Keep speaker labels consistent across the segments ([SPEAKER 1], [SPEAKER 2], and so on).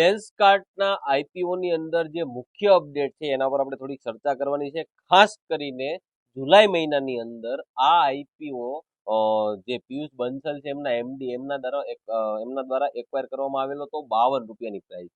[SPEAKER 1] લેન્સકાર્ટના આઈપીઓની અંદર જે મુખ્ય અપડેટ છે, એના પર આપણે થોડીક ચર્ચા કરવાની છે. ખાસ કરીને જુલાઈ મહિનાની અંદર આ આઈપીઓ જે પિયુષ બંસલ છે, એમના એમડી એમના દ્વારા એમના દ્વારા એક્વાયર કરવામાં આવેલો તો બાવન રૂપિયાની પ્રાઇસ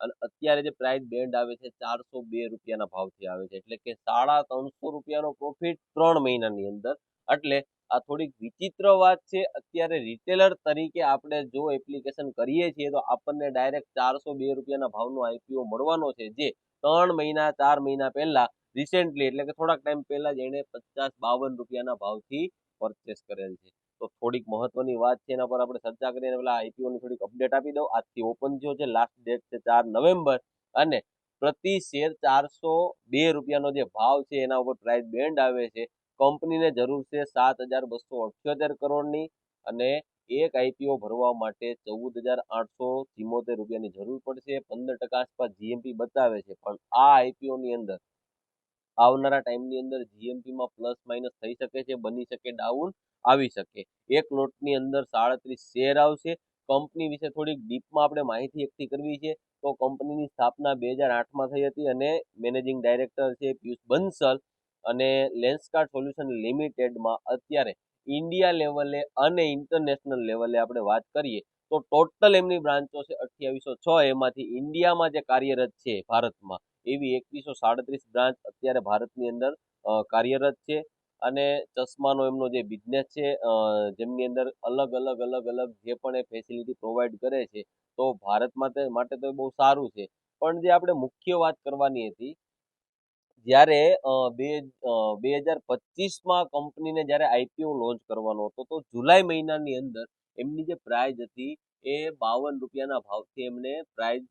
[SPEAKER 1] અને અત્યારે જે પ્રાઇસ બેન્ડ આવે છે, ચારસો બે રૂપિયાના ભાવથી આવે છે. એટલે કે સાડા ત્રણસો રૂપિયાનો પ્રોફિટ ત્રણ મહિનાની અંદર. એટલે આ થોડીક વિચિત્ર વાત છે. અત્યારે રિટેલર તરીકે આપણે જો એપ્લિકેશન કરીએ છીએ તો આપણને ડાયરેક્ટ ચારસો બે રૂપિયાના ભાવનો આઈપીઓ મળવાનો છે. જે ત્રણ મહિના, ચાર મહિના પહેલા રિસેન્ટલી એટલે કે થોડાક ટાઈમ પહેલા જ એણે પચાસ બાવન રૂપિયાના ભાવથી પરચેસ કરેલ છે. તો થોડીક મહત્વની વાત છે એના પર આપણે ચર્ચા કરીને પેલા આઈપીઓ ની થોડીક અપડેટ આપી દઉં. આજથી ઓપન થયો છે લાસ્ટ ડેટ છે ચાર નવેમ્બર અને પ્રતિ શેર ચારસો બે રૂપિયાનો જે ભાવ છે એના ઉપર પ્રાઇસ બેન્ડ આવે છે. કંપનીને જરૂર છે સાત હજાર બસો અઠ્યોતેર કરોડની અને એક આઈપીઓ ભરવા માટે ચૌદ હજાર આઠસો ચિમોતેર રૂપિયાની જરૂર પડશે. પંદર ટકા આસપાસ જીએમપી બતાવે છે. પણ આ આઈપીઓ ની અંદર આવનારા ટાઈમની અંદર જીએમપીમાં પ્લસ માઇનસ થઈ શકે છે, બની શકે, ડાઉન આવી શકે. એક લોટની અંદર સાડત્રીસ શેર આવશે. કંપની વિશે થોડીક ડીપમાં આપણે માહિતી એકઠી કરવી છે. તો કંપનીની સ્થાપના બે હજાર આઠમાં થઈ હતી અને મેનેજિંગ ડાયરેક્ટર છે પિયુષ બંસલ. અને લેન્સકાર્ટ સોલ્યુશન લિમિટેડમાં અત્યારે ઇન્ડિયા લેવલે અને ઇન્ટરનેશનલ લેવલે આપણે વાત કરીએ, તો ટોટલ એમની બ્રાન્ચો છે અઠ્યાવીસો છ. એમાંથી ઇન્ડિયામાં જે કાર્યરત છે ભારતમાં, એવી એકવીસો સાડત્રીસ બ્રાન્ચ અત્યારે ભારતની અંદર કાર્યરત છે. અને ચશ્માનો એમનો જે બિઝનેસ છે જેમની અંદર અલગ અલગ અલગ અલગ જે પણ એ ફેસિલિટી પ્રોવાઈડ કરે છે, તો ભારત માટે માટે તો એ બહુ સારું છે. પણ જે આપણે મુખ્ય વાત કરવાની હતી જ્યારે બે બે હજાર પચીસમાં કંપનીને જ્યારે આઈપીઓ લોન્ચ કરવાનો હતો, તો જુલાઈ મહિનાની અંદર એમની જે પ્રાઇઝ હતી એ બાવન રૂપિયાના ભાવથી એમને પ્રાઇઝ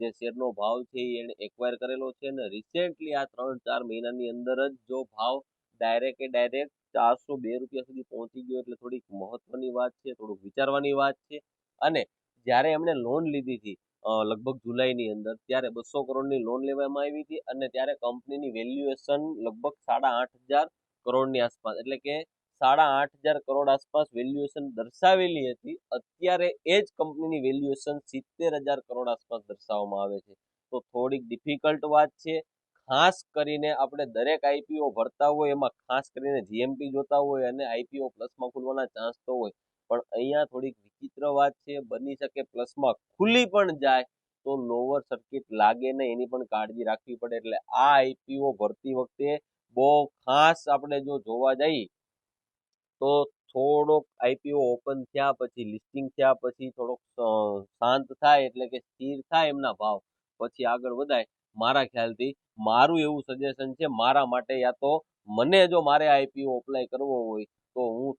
[SPEAKER 1] જે શેરનો ભાવ છે એ એણે એક્વાયર કરેલો છે અને રિસેન્ટલી આ ત્રણ, ચાર મહિનાની અંદર જ જો ભાવ ડાયરેક્ટ એ ડાયરેક્ટ ચારસો બે રૂપિયા સુધી પહોંચી ગયો એટલે થોડીક મહત્વની વાત છે, થોડુંક વિચારવાની વાત છે. અને જ્યારે એમણે લોન લીધી હતી લગભગ જુલાઈની અંદર ત્યારે બસો કરોડની લોન લેવામાં આવી હતી અને ત્યારે કંપનીની વેલ્યુએશન લગભગ સાડા આઠ હજાર કરોડની આસપાસ, એટલે કે સાડા આઠ હજાર કરોડ આસપાસ વેલ્યુએશન દર્શાવેલી હતી. અત્યારે એ જ કંપનીની વેલ્યુએશન સિત્તેર હજાર કરોડ આસપાસ દર્શાવવામાં આવે છે. તો થોડીક ડિફિકલ્ટ વાત છે. ખાસ કરીને આપણે દરેક આઈપીઓ ભરતા હોય એમાં ખાસ કરીને જીએમપી જોતા હોય અને આઈપીઓ પ્લસમાં ખુલવાના ચાન્સ તો હોય. પણ અહીંયા થોડીક વિચિત્ર વાત છે, બની શકે પ્લસમાં ખુલી પણ જાય તો લોવર સર્કિટ લાગે ને એની પણ કાળજી રાખવી પડે. એટલે આ આઈપીઓ ભરતી વખતે બહુ ખાસ આપણે જો જોવા જઈએ તો થોડોક આઈપીઓ ઓપન થયા પછી, લિસ્ટિંગ થયા પછી થોડોક શાંત થાય એટલે કે સ્થિર થાય એમના ભાવ. પછી આગળ વધાય. મારા ખ્યાલથી મારું એવું સજેશન છે, મારા માટે યા તો મને જો મારે આઈપીઓ અપ્લાય કરવો હોય તો હું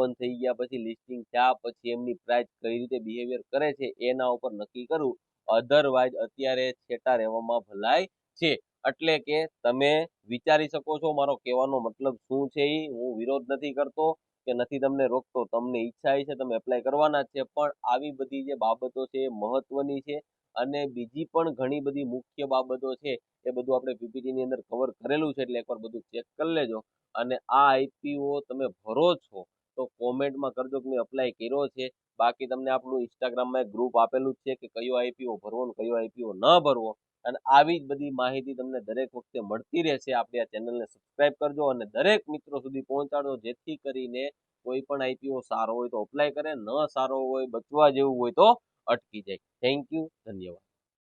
[SPEAKER 1] ઓપન થઈ ગયા પછી લિસ્ટિંગ થયા પછી એમની પ્રાઇસ કઈ રીતે બિહેવિયર કરે છે એના ઉપર નક્કી કરું. અધરવાઇઝ અત્યારે છેટા રહેવામાં ભલાઈ છે. એટલે કે તમે વિચારી શકો છો મારો કહેવાનો મતલબ શું છે એ હું વિરોધ નથી કરતો કે નથી તમને રોકતો. તમને ઈચ્છા છે તમે એપ્લાય કરવાના છે. પણ આવી બધી જે બાબતો છે એ મહત્વની છે અને બીજી પણ ઘણી બધી મુખ્ય બાબતો છે એ બધું આપણે પીપીટીની અંદર કવર કરેલું છે એટલે એકવાર બધું ચેક કરી લેજો. અને આ આઈપીઓ તમે ભરો છો. તો કોમેન્ટમાં કરજો કે મેં અપ્લાય કર્યો છે. બાકી તમને આપણું ઇન્સ્ટાગ્રામમાં એક ગ્રુપ આપેલું જ છે કે કયો આઈપીઓ ભરવો ને કયો આઈપીઓ ન ભરવો. અને આવી જ બધી માહિતી તમને દરેક વખતે મળતી રહેશે. આપણે આ ચેનલને સબસ્ક્રાઇબ કરજો અને દરેક મિત્રો સુધી પહોંચાડો. જેથી કરીને કોઈ પણ આઈપીઓ સારો હોય તો અપ્લાય કરે. ન સારો હોય, બચવા જેવું હોય તો અટકી જાય. થેન્ક યુ ધન્યવાદ.